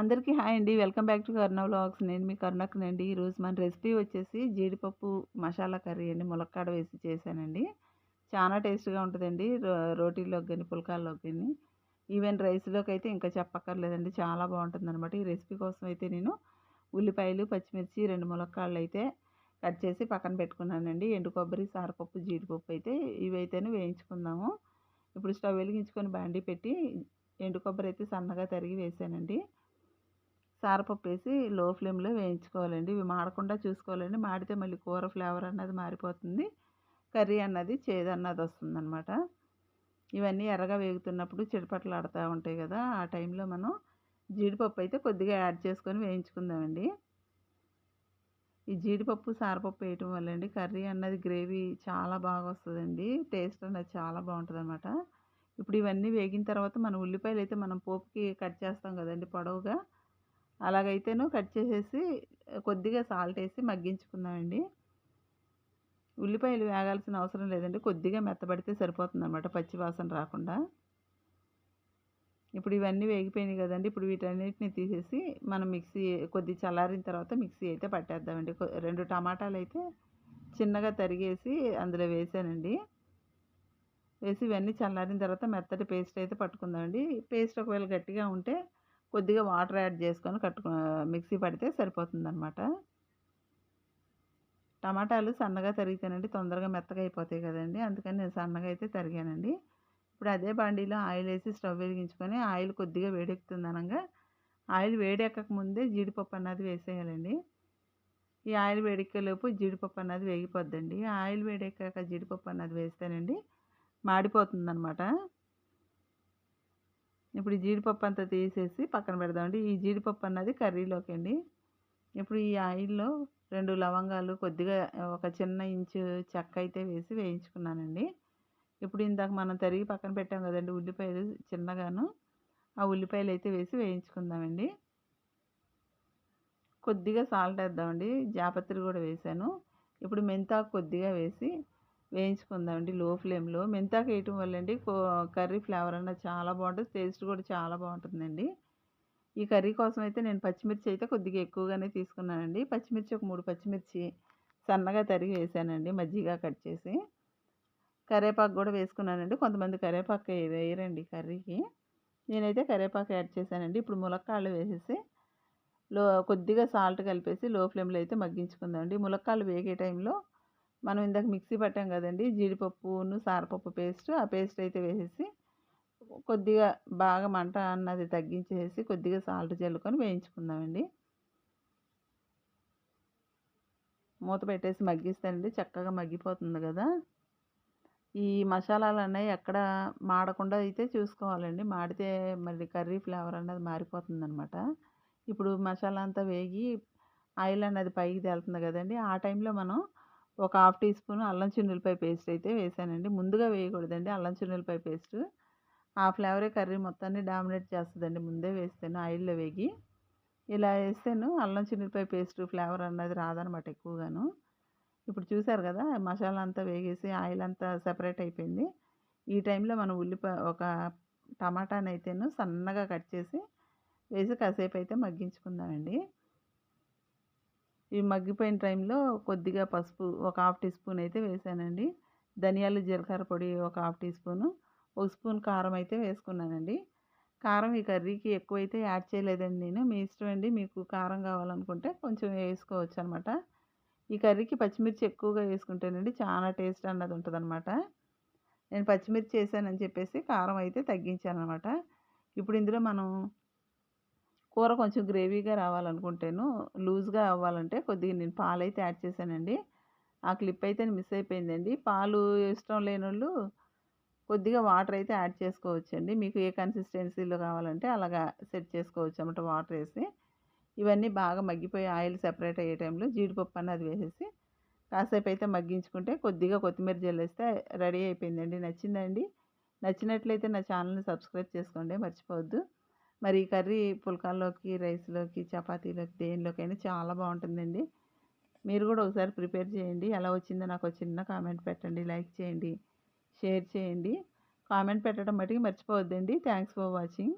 అందరికీ హాయ్ అండి. Welcome back to Karuna vlogs. నేను మీ కరుణకునండి ఈరోజు మన రెసిపీ వచ్చేసి జీడిపప్పు మసాలా కర్రీ అండి. ములక్కాడ వేసి చేశానండి. చాలా టేస్ట్గా ఉంటుందండి. రోటీలోకి కానీ పుల్కాల్లోకి కానీ ఈవెన్ రైస్లోకి అయితే ఇంకా చెప్పక్కర్లేదండి. చాలా బాగుంటుంది అనమాట ఈ రెసిపీ కోసం అయితే నేను ఉల్లిపాయలు పచ్చిమిర్చి రెండు ములక్కాళ్ళు అయితే కట్ చేసి పక్కన పెట్టుకున్నానండి. ఎండు కొబ్బరి సారపప్పు జీడిపప్పు అయితే ఇవైతేనే వేయించుకుందాము. ఇప్పుడు స్టవ్ వెలిగించుకొని బాండీ పెట్టి ఎండు కొబ్బరి అయితే సన్నగా తరిగి వేసానండి సారపప్పు వేసి లో ఫ్లేమ్లో వేయించుకోవాలండి. ఇవి మాడకుండా చూసుకోవాలండి. మాడితే మళ్ళీ కూర ఫ్లేవర్ అన్నది మారిపోతుంది. కర్రీ అన్నది చేదు అన్నది వస్తుందన్నమాట. ఇవన్నీ ఎర్రగా వేగుతున్నప్పుడు చిడపట్లు ఆడుతూ ఉంటాయి కదా ఆ టైంలో మనం జీడిపప్పు అయితే కొద్దిగా యాడ్ చేసుకొని వేయించుకుందామండి. ఈ జీడిపప్పు సారపప్పు వేయటం వల్ల అండి కర్రీ అన్నది గ్రేవీ చాలా బాగా వస్తుందండి. టేస్ట్ అన్నది చాలా బాగుంటుంది అనమాట ఇప్పుడు ఇవన్నీ వేగిన తర్వాత మనం ఉల్లిపాయలు అయితే మనం పోపుకి కట్ చేస్తాం కదండి పొడవుగా. అలాగైతేను కట్ చేసేసి కొద్దిగా సాల్ట్ వేసి మగ్గించుకుందామండి. ఉల్లిపాయలు వేగాల్సిన అవసరం లేదండి. కొద్దిగా మెత్తబడితే సరిపోతుంది అనమాట రాకుండా. ఇప్పుడు ఇవన్నీ వేగిపోయినాయి కదండి. ఇప్పుడు వీటన్నిటిని తీసేసి మనం మిక్సీ కొద్ది చల్లారిన తర్వాత మిక్సీ అయితే పట్టేద్దామండి. రెండు టమాటాలు అయితే చిన్నగా తరిగేసి అందులో వేసానండి. వేసి ఇవన్నీ చల్లారిన తర్వాత మెత్తటి పేస్ట్ అయితే పట్టుకుందామండి. పేస్ట్ ఒకవేళ గట్టిగా ఉంటే కొద్దిగా వాటర్ యాడ్ చేసుకొని కట్టుకు మిక్సీ పడితే సరిపోతుందన్నమాట టమాటాలు సన్నగా తరిగితేనండి తొందరగా మెత్తగా అయిపోతాయి కదండి. అందుకని నేను సన్నగా అయితే తరిగానండి. ఇప్పుడు అదే బండిలో ఆయిల్ వేసి స్టవ్ వెలిగించుకొని ఆయిల్ కొద్దిగా వేడెక్కుతుంది అనగా ఆయిల్ వేడెక్కక ముందే జీడిపప్పు అన్నది వేసేయాలండి. ఈ ఆయిల్ వేడెక్కేలోపు జీడిపప్పు అన్నది వేగిపోద్దండి. ఆయిల్ వేడెక్కాక జీడిపప్పు అన్నది వేస్తేనండి మాడిపోతుంది అనమాట ఇప్పుడు ఈ జీడిపప్పు అంతా తీసేసి పక్కన పెడదామండి ఈ జీడిపప్పు అన్నది కర్రీలోకి అండి. ఇప్పుడు ఈ ఆయిల్లో రెండు లవంగాలు కొద్దిగా ఒక చిన్న ఇంచు చెక్క అయితే వేసి వేయించుకున్నానండి. ఇప్పుడు ఇందాక మనం తరిగి పక్కన పెట్టాం కదండి ఉల్లిపాయలు చిన్నగాను ఆ ఉల్లిపాయలు అయితే వేసి వేయించుకుందామండి. కొద్దిగా సాల్ట్ వేద్దామండి. జాపత్రి కూడా వేసాను. ఇప్పుడు మెంతాకు కొద్దిగా వేసి వేయించుకుందామండి లో ఫ్లేమ్లో. మెంతాకు వేయటం వల్ల అండి కర్రీ ఫ్లేవర్ అన్న చాలా బాగుంటుంది టేస్ట్ కూడా చాలా బాగుంటుందండి. ఈ కర్రీ కోసం అయితే నేను పచ్చిమిర్చి అయితే కొద్దిగా ఎక్కువగానే తీసుకున్నానండి. పచ్చిమిర్చి ఒక మూడు పచ్చిమిర్చి సన్నగా తరిగి వేసానండి మజ్జిగ కట్ చేసి. కరేపాకు కూడా వేసుకున్నానండి కొంతమంది కరేపాకు వేయరండి కర్రీకి. నేనైతే కరేపాకు యాడ్ చేశానండి ఇప్పుడు ములక్కాళ్ళు వేసేసి లో కొద్దిగా సాల్ట్ కలిపేసి లో ఫ్లేమ్లో అయితే మగ్గించుకుందామండి. ములక్కాళ్ళు వేగే టైంలో మనం ఇందాక మిక్సీ పట్టాం కదండి జీడిపప్పును సారపప్పు పేస్ట్ ఆ పేస్ట్ అయితే వేసేసి కొద్దిగా బాగా మంట అన్నది తగ్గించేసి కొద్దిగా సాల్ట్ చల్లుకొని వేయించుకుందామండి. మూత పెట్టేసి మగ్గిస్తానండి చక్కగా మగ్గిపోతుంది కదా. ఈ మసాలాలు అన్నవి ఎక్కడ మాడకుండా అయితే చూసుకోవాలండి మాడితే మళ్ళీ కర్రీ ఫ్లేవర్ అన్నది మారిపోతుంది అనమాట ఇప్పుడు మసాలా అంతా వేగి ఆయిల్ అన్నది పైకి తేలుతుంది కదండి ఆ టైంలో మనం ఒక హాఫ్ టీ స్పూన్ అల్లం చున్నులపై పేస్ట్ అయితే వేసానండి. ముందుగా వేయకూడదండి అల్లం చున్నులపై పేస్ట్. ఆ ఫ్లేవరే కర్రీ మొత్తాన్ని డామినేట్ చేస్తుందండి. ముందే వేస్తాను ఆయిల్లో వేగి. ఇలా వేస్తాను. అల్లం చిన్నపై పేస్ట్ ఫ్లేవర్ అన్నది రాదనమాట ఎక్కువగాను. ఇప్పుడు చూసారు కదా మసాలా అంతా వేగేసి ఆయిల్ అంతా సెపరేట్ అయిపోయింది. ఈ టైంలో మనం ఉల్లిపాయ ఒక టమాటాని అయితేను సన్నగా కట్ చేసి వేసి కాసేపు అయితే మగ్గించుకుందామండి. ఇవి మగ్గిపోయిన టైంలో కొద్దిగా పసుపు ఒక హాఫ్ టీ స్పూన్ అయితే వేసానండి. ధనియాలు జీలకర్ర పొడి ఒక హాఫ్ టీ స్పూను ఒక స్పూన్ కారం అయితే వేసుకున్నానండి. కారం ఈ కర్రీకి ఎక్కువైతే యాడ్ చేయలేదండి నేను. మీ ఇష్టం అండి మీకు కారం కావాలనుకుంటే కొంచెం వేసుకోవచ్చు అనమాట ఈ కర్రీకి పచ్చిమిర్చి ఎక్కువగా వేసుకుంటేనండి చాలా టేస్ట్ అన్నది ఉంటుందన్నమాట నేను పచ్చిమిర్చి వేసానని చెప్పేసి కారం అయితే తగ్గించాను అనమాట ఇప్పుడు ఇందులో మనం కూర కొంచెం గ్రేవీగా రావాలనుకుంటేను లూజ్గా అవ్వాలంటే కొద్దిగా నేను పాలు అయితే యాడ్ చేశానండి. ఆ క్లిప్ అయితే మిస్ అయిపోయిందండి. పాలు ఇష్టం లేని వాళ్ళు కొద్దిగా వాటర్ అయితే యాడ్ చేసుకోవచ్చండి. మీకు ఏ కన్సిస్టెన్సీలో కావాలంటే అలాగా సెట్ చేసుకోవచ్చు అన్నమాట వాటర్ వేసి. ఇవన్నీ బాగా మగ్గిపోయి ఆయిల్ సెపరేట్ అయ్యే టైంలో జీడిపప్పు అన్నది వేసేసి కాసేపు అయితే మగ్గించుకుంటే కొద్దిగా కొత్తిమీర జల్లేస్తే రెడీ అయిపోయిందండి. నచ్చిందండి. నచ్చినట్లయితే నా ఛానల్ని సబ్స్క్రైబ్ చేసుకోండి. మర్చిపోవద్దు. మరి ఈ కర్రీ పుల్కాల్లోకి రైస్లోకి చపాతీలోకి దేనిలోకైనా చాలా బాగుంటుందండి. మీరు కూడా ఒకసారి ప్రిపేర్ చేయండి. ఎలా వచ్చిందో నాకు చిన్న కామెంట్ పెట్టండి లైక్ చేయండి షేర్ చేయండి. కామెంట్ పెట్టడం మటుకు మర్చిపోవద్దండి. Thanks for watching.